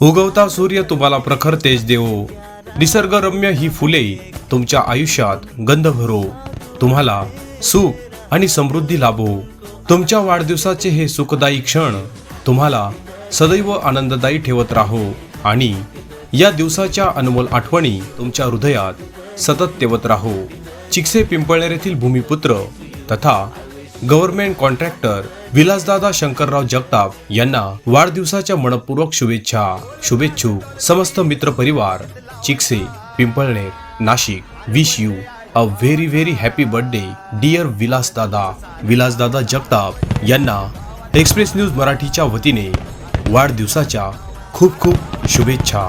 उगवता सूर्य तुम्हाला प्रखर तेज देवो. निसर्गरम्य ही फुले तुमच्या आयुष्यात गंध भरो. तुम्हाला सुख आणि समृद्धी लाभो. तुमच्या वाढदिवसाचे हे सुखदायी क्षण तुम्हाला सदैव आनंददायी ठेवत राहो आणि या दिवसाच्या अनमोल आठवणी तुमच्या हृदयात सतत तेवत राहो. चिकसे पिंपळनेर येथील भूमिपुत्र तथा गव्हर्नमेंट कॉन्ट्रॅक्टर विलासदादा शंकरराव जगताप यांना वाढदिवसाच्या मनपूर्वक शुभेच्छा. शुभेच्छुक समस्त मित्र परिवार. Chikse Pimpalner Nashik. Wish you a very very happy birthday dear Vilasdada. Vilasdada Jagtap यांना एक्सप्रेस न्यूज मराठीच्या वतीने वाढदिवसाच्या खूप खूप शुभेच्छा.